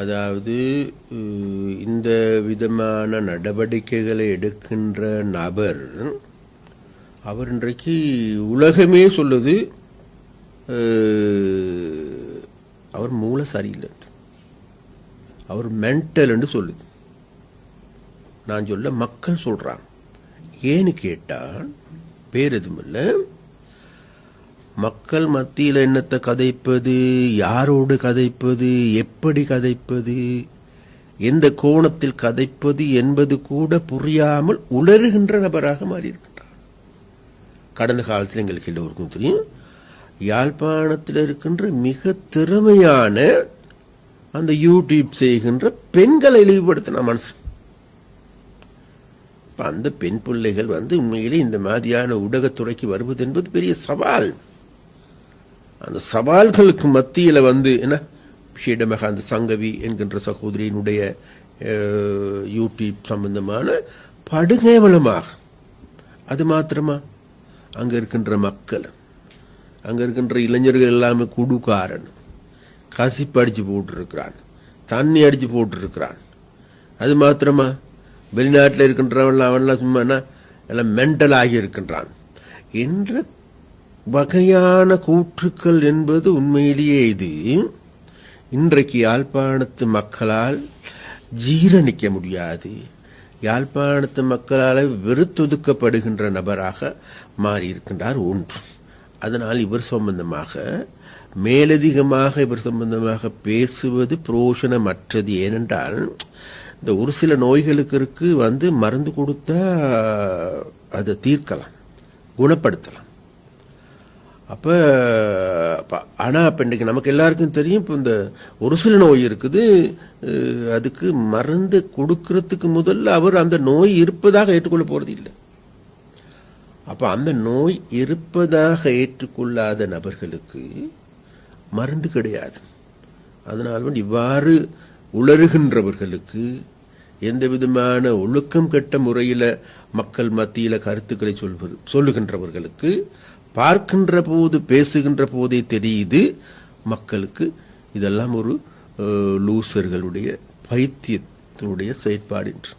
அதாவது இந்த விதமான நடவடிக்கைகளை எடுக்கின்ற நபர் அவர் இன்றைக்கு உலகமே சொல்லுது அவர் மூளை சரியில்லை. அவர் மென்டல் என்று சொல்லுது. நான் சொல்ல மக்கள் சொல்கிறான் ஏன்னு கேட்டால் பேர் எதுவும் இல்லை. மக்கள் மத்தியில் என்னத்தை கதைப்பது? யாரோடு கதைப்பது? எப்படி கதைப்பது? எந்த கோணத்தில் கதைப்பது என்பது கூட புரியாமல் உளறுகின்ற நபராக மாறியிருக்கின்றார். கடந்த காலத்தில் எங்களுக்கு எல்லோருக்கும் தெரியும் யாழ்ப்பாணத்தில் இருக்கின்ற மிக திறமையான அந்த யூடியூப் செய்கின்ற பெண்களை இழிவுபடுத்தின மனசு இப்போ அந்த பெண் பிள்ளைகள் வந்து உண்மையிலே இந்த மாதிரியான ஊடகத்துறைக்கு வருவது என்பது பெரிய சவால். அந்த சவால்களுக்கு மத்தியில் வந்து என்ன? ஷீடமகாந்த சங்கவி என்கின்ற சகோதரியினுடைய யூடியூப் சம்பந்தமான படுகேவலமாக அது மாத்திரமா? அங்கே இருக்கின்ற மக்கள். அங்கே இருக்கின்ற இளைஞர்கள் எல்லாமே குடுக்காரன் கசிப்பு அடித்து போட்டிருக்கிறான். தண்ணி அடித்து போட்டிருக்கிறான். அது மாத்திரமா? வெளிநாட்டில் இருக்கின்றவன் அவன்லாம் சும்மா என்ன, எல்லாம் மென்டல் ஆகி இருக்கின்றான். என்ற வகையான கூற்றுக்கள் என்பது உண்மையிலேயே இது. இன்றைக்கு யாழ்ப்பாணத்து மக்களால் ஜீரணிக்க முடியாது. யாழ்ப்பாணத்து மக்களால் வெறுத்தொதுக்கப்படுகின்ற நபராக மாறியிருக்கின்றார் ஒன்று. அதனால் இவர் சம்பந்தமாக மேலதிகமாக இவர் சம்பந்தமாக பேசுவது புரோஷனமற்றது. ஏனென்றால் இந்த ஒரு சில நோய்களுக்கு வந்து மருந்து கொடுத்தா அதை தீர்க்கலாம் குணப்படுத்தலாம். அப்போ ஆனால் இப்போ இன்றைக்கி நமக்கு எல்லாருக்கும் தெரியும் இப்போ இந்த ஒரு சில நோய் இருக்குது. அதுக்கு மருந்து கொடுக்கறதுக்கு முதல்ல அவர் அந்த நோய் இருப்பதாக ஏற்றுக்கொள்ள போகிறது இல்லை. அப்போ அந்த நோய் இருப்பதாக ஏற்றுக்கொள்ளாத நபர்களுக்கு மருந்து கிடையாது. அதனால் வந்து இவ்வாறு உளறுகின்றவர்களுக்கு எந்த விதமான ஒழுக்கம் கெட்ட முறையில் மக்கள் மத்தியில் கருத்துக்களை சொல்வது சொல்லுகின்றவர்களுக்கு பார்க்கின்ற போது பேசுகின்ற போதே தெரியுது மக்களுக்கு இதெல்லாம் ஒரு லூசர்களுடைய பைத்தியத்தினுடைய செயற்பாடு என்று.